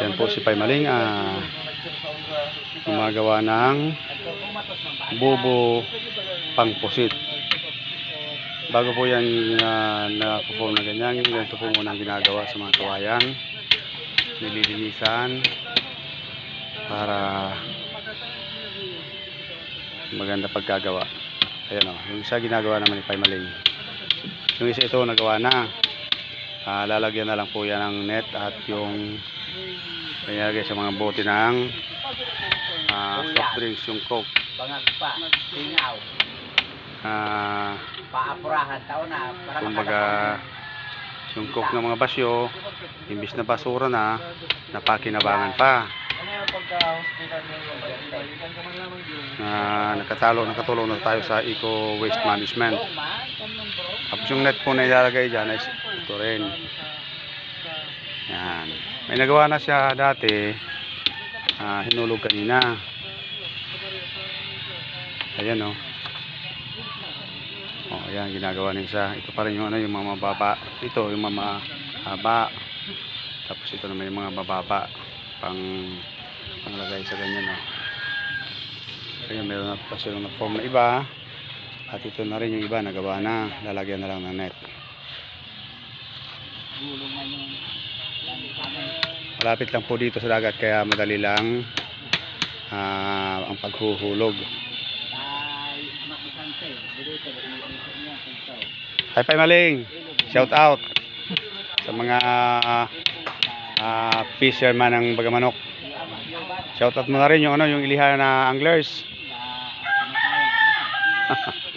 Yan po si Paymaling ah gumagawa ng bubo pangpusit. Bago po yan uh, nakakupo na ganyan, ganito po muna ang ginagawa sa mga kawayan. Nililinisan para maganda pagkagawa. Ayan o, yung isa ginagawa naman ni Paymaling. Yung isa ito nagawa na. Ah, lalagyan na lang po yan ng net at yung Kaya sa mga bote ng ah, soft drinks, yung coke. Bangag pa, singaw, Ah, paapurahan tao na. para kumbaga yung coke ng mga basyo, imbis na basura na, napakinabangan pa. Na nakatalo, nakatulong na tayo sa eco waste management. Tapos yung net po na ilalagay dyan is ito rin. Yan. May nagawa na siya dati. Ah, hinulog kanina. Ayan o. Oh. ayan ginagawa niya isa. Ito pa rin yung ano yung mga mababa. Ito yung mga mahaba. Tapos ito naman yung mga mababa. Pang panglagay sa ganyan o. Ayan meron na pa silang na-form na iba. At ito na rin yung iba nagawa na. Lalagyan na lang ng net. Na Malapit lang po dito sa dagat kaya madali lang ah, ang paghuhulog. Hi Pai Maling, shout out sa mga ah, fisherman ng Bagamanok. Shout out mo na rin yung ano yung ilihan na anglers.